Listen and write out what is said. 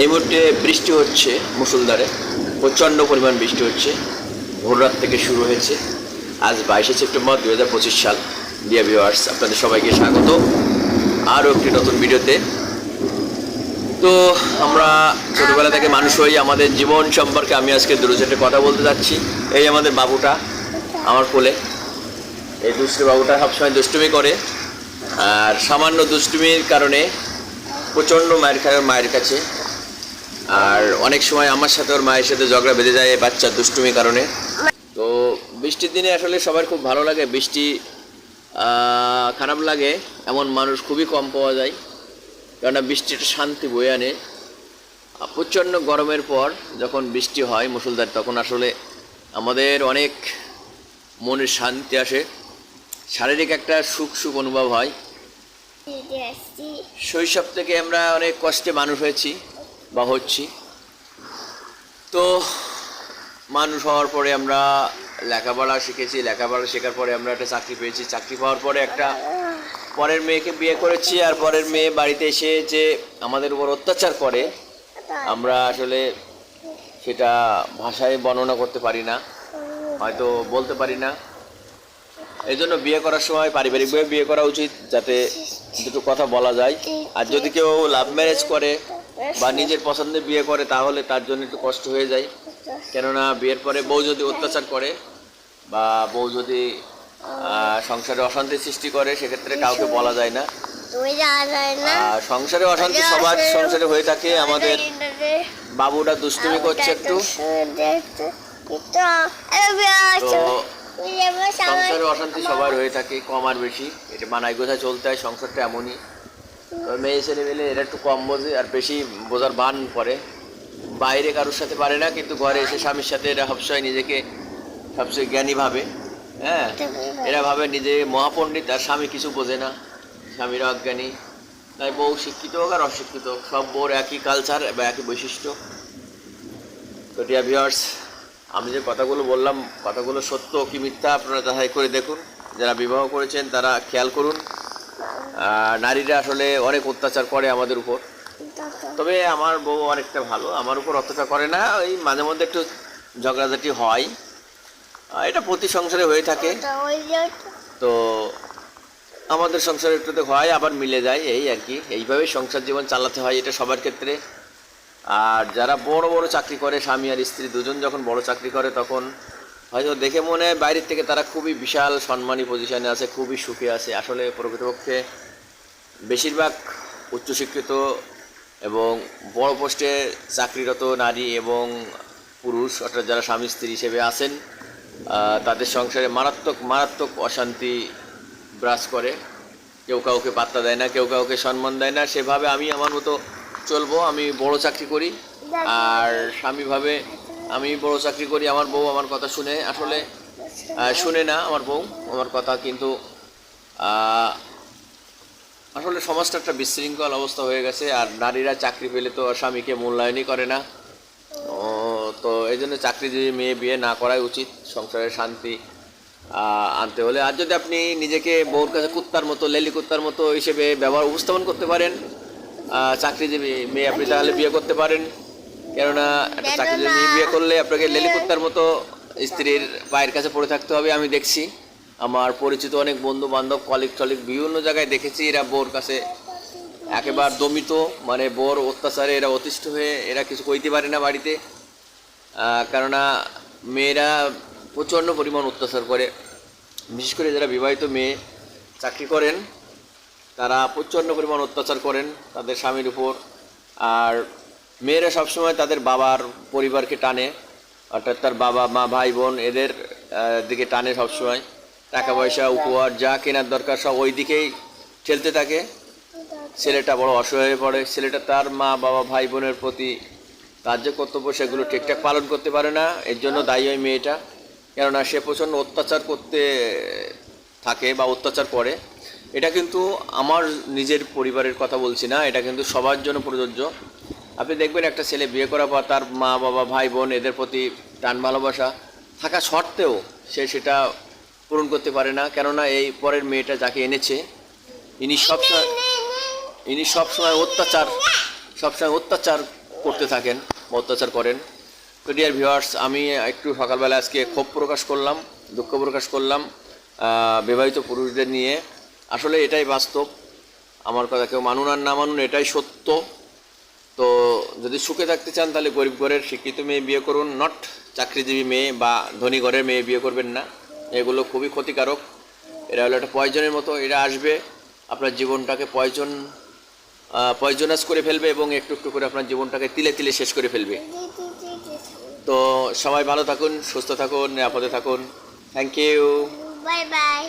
এই মুহূর্তে বৃষ্টি হচ্ছে মুসুলধারে প্রচণ্ড পরিমাণ বৃষ্টি হচ্ছে। ভোর রাত থেকে শুরু হয়েছে। আজ বাইশে সেপ্টেম্বর দু হাজার পঁচিশ সাল ডিয়া ভিওয়ার্স আপনাদের সবাইকে স্বাগত। আরও একটি নতুন ভিডিওতে। তো আমরা ছোটোবেলা থেকে মানুষ হই আমাদের জীবন সম্পর্কে আমি আজকে দুরুজেটে কথা বলতে যাচ্ছি। এই আমাদের বাবুটা, আমার কোলে। এই দুষ্টু বাবুটা সবসময় দুষ্টুমি করে। আর সামান্য দুষ্টুমির কারণে প্রচণ্ড মায়ের মায়ের কাছে আর অনেক সময় আমার সাথে ওর মায়ের সাথে ঝগড়া বেঁধে যায় এই বাচ্চার দুষ্টুমির কারণে। তো বৃষ্টির দিনে আসলে সবার খুব ভালো লাগে। বৃষ্টি খারাপ লাগে। এমন মানুষ খুবই কম পাওয়া যায়। কেননা বৃষ্টিটা শান্তি বয়ে আনে। প্রচণ্ড গরমের পর যখন বৃষ্টি হয় মুসুলধার তখন আসলে আমাদের অনেক মনে শান্তি আসে। শারীরিক একটা সুখ সুখ অনুভব হয়। শৈশব থেকে আমরা অনেক কষ্টে মানুষ হয়েছি। বা হচ্ছি। তো মানুষ হওয়ার পরে আমরা লেখাপড়া শিখেছি, লেখাপড়া শেখার পরে আমরা একটা চাকরি পেয়েছি। চাকরি পাওয়ার পরে একটা পরের মেয়েকে বিয়ে করেছি আর পরের মেয়ে বাড়িতে এসে যে আমাদের উপর অত্যাচার করে, আমরা আসলে সেটা ভাষায় বর্ণনা করতে পারি না, হয়তো বলতে পারি না। এই জন্য বিয়ে করার সময় পারিবারিকভাবে বিয়ে করা উচিত যাতে দুটো কথা বলা যায়। আর যদি কেউ লাভ ম্যারেজ করে বা নিজের পছন্দে বিয়ে করে তাহলে তার জন্য একটু কষ্ট হয়ে যায়। কেননা বিয়ের পরে বউ যদি অত্যাচার করে বা বউ যদি সংসারে অশান্তি সৃষ্টি করে সেক্ষেত্রে কাউকে বলা যায় না। সংসারে অশান্তি সবার সংসারে হয়ে থাকে আমাদের বাবুটা দুষ্টুমি করছে একটু। সংসারে অশান্তি সবার হয়ে থাকে কম আর বেশি। এটা মানায় গোছা চলতে হয় সংসারটা এমনই। মেয়ে ছেলে মেলে এরা একটু কম বোঝে আর বেশি বোঝার বান করে বাইরে কারোর সাথে পারে না, কিন্তু ঘরে এসে স্বামীর সাথে এরা সবসময় নিজেকে সবচেয়ে জ্ঞানী ভাবে হ্যাঁ? এরা ভাবে নিজে মহাপণ্ডিত, আর স্বামী কিছু বোঝে না। স্বামীরা অজ্ঞানী। তাই বউ শিক্ষিত হোক আর অশিক্ষিত হোক, সব বউর একই কালচার বা একই বৈশিষ্ট্য। তো ডিয়ার ভিউয়ার্স আমি যে কথাগুলো বললাম, কথাগুলো সত্য কি মিথ্যা আপনারা যাচাই করে দেখুন। যারা বিবাহ করেছেন, তারা খেয়াল করুন। নারীরা আসলে অনেক অত্যাচার করে আমাদের উপর। তবে আমার বউ অনেকটা ভালো, আমার উপর অত্যাচার করে না, ওই মাঝে মধ্যে একটু ঝগড়াঝাটি হয়। এটা প্রতি সংসারে হয়ে থাকে। তো আমাদের সংসারে একটু হয়, আবার মিলে যায়, এই আর কি। এইভাবেই সংসার জীবন চালাতে হয়, এটা সবার ক্ষেত্রে। আর যারা বড় বড় চাকরি করে, স্বামী আর স্ত্রী দুজন যখন বড় চাকরি করে, তখন হয়তো দেখে মনে হয় বাইরের থেকে তারা খুবই বিশাল সম্মানী পজিশনে আছে, খুবই সুখে আছে। আসলে প্রকৃতপক্ষে বেশিরভাগ উচ্চশিক্ষিত এবং বড় পোস্টে চাকরিরত নারী এবং পুরুষ, অর্থাৎ যারা স্বামী স্ত্রী হিসেবে আছেন তাদের সংসারে মারাত্মক মারাত্মক অশান্তি ব্রাশ করে। কেউ কাউকে পাত্তা দেয় না, কেউ কাউকে সম্মান দেয় না। সেভাবে আমি আমার মতো চলবো, আমি বড় চাকরি করি। আর স্বামীভাবে আমি বড় চাকরি করি, আমার বউ আমার কথা শুনে। আসলে শুনে না আমার বউ আমার কথা, কিন্তু আসলে সমাজটা একটা বিশৃঙ্খল অবস্থা হয়ে গেছে, আর নারীরা চাকরি পেলে তো স্বামীকে মূল্যায়নই করে না। তো এই জন্য চাকরি যদি মেয়ে বিয়ে না করাই উচিত সংসারের শান্তি আনতে হলে। আর যদি আপনি নিজেকে বউর কাছে কুত্তার মতো, লেলি কুত্তার মতো হিসেবে ব্যবহার, উপস্থাপন করতে পারেন চাকরিজীবী মেয়ে আপনি, তাহলে বিয়ে করতে পারেন। কেননা একটা চাকরিজীবী মেয়ে বিয়ে করলে আপনাকে লেলি কুত্তার মতো স্ত্রীর পায়ের কাছে পড়ে থাকতে হবে আমি দেখছি। আমার পরিচিত অনেক বন্ধু বান্ধব কলিগ টলিগ বিভিন্ন জায়গায় দেখেছি এরা বোর কাছে একেবারে দমিত মানে বোর অত্যাচারে এরা অতিষ্ঠ হয়ে এরা কিছু কইতে পারে না বাড়িতে। কেননা মেয়েরা প্রচণ্ড পরিমাণ অত্যাচার করে। বিশেষ করে যারা বিবাহিত মেয়ে চাকরি করেন তারা প্রচণ্ড পরিমাণ অত্যাচার করেন তাদের স্বামীর উপর। আর মেয়েরা সবসময় তাদের বাবার পরিবারকে টানে, অর্থাৎ তার বাবা, মা, ভাই, বোন এদের দিকে টানে সবসময়। টাকা পয়সা, উপহার, যা কেনার দরকার সব ওই দিকেই ঠেলতে থাকে। ছেলেটা বড় অসহায় হয়ে পড়ে। ছেলেটা তার মা, বাবা, ভাই, বোনের প্রতি তার যে কর্তব্য সেগুলো ঠিকঠাক পালন করতে পারে না, এর জন্য দায়ী হয় মেয়েটা। কেননা সে প্রচণ্ড অত্যাচার করতে থাকে বা অত্যাচার করে। এটা কিন্তু আমার নিজের পরিবারের কথা বলছি না, এটা কিন্তু সবার জন্য প্রযোজ্য। আপনি দেখবেন একটা ছেলে বিয়ে করার পর তার মা, বাবা, ভাই, বোন এদের প্রতি টান ভালোবাসা থাকা সত্ত্বেও সে সেটা পূরণ করতে পারে না। কেননা এই পরের মেয়েটা যাকে এনেছে, ইনি সবসময় ইনি সবসময় অত্যাচার সবসময় অত্যাচার করতে থাকেন, অত্যাচার করেন। তো ডিয়ার ভিউয়ার্স আমি একটু সকালবেলা আজকে ক্ষোভ প্রকাশ করলাম, দুঃখ প্রকাশ করলাম বিবাহিত পুরুষদের নিয়ে। আসলে এটাই বাস্তব। আমার কথা কেউ মানুন আর না মানুন, এটাই সত্য। তো যদি সুখে থাকতে চান তাহলে গরিব ঘরের শিক্ষিত মেয়ে বিয়ে করুন নট চাকরিজীবী মেয়ে বা ধনী ঘরের মেয়ে বিয়ে করবেন না। এগুলো খুবই ক্ষতিকারক। এরা হলো একটা পয়জনের মতো, এরা আসবে, আপনার জীবনটাকে পয়জন পয়জনাস করে ফেলবে এবং একটু একটু করে আপনার জীবনটাকে তিলে তিলে শেষ করে ফেলবে। তো সবাই ভালো থাকুন, সুস্থ থাকুন, নিরাপদে থাকুন। Thank you bye bye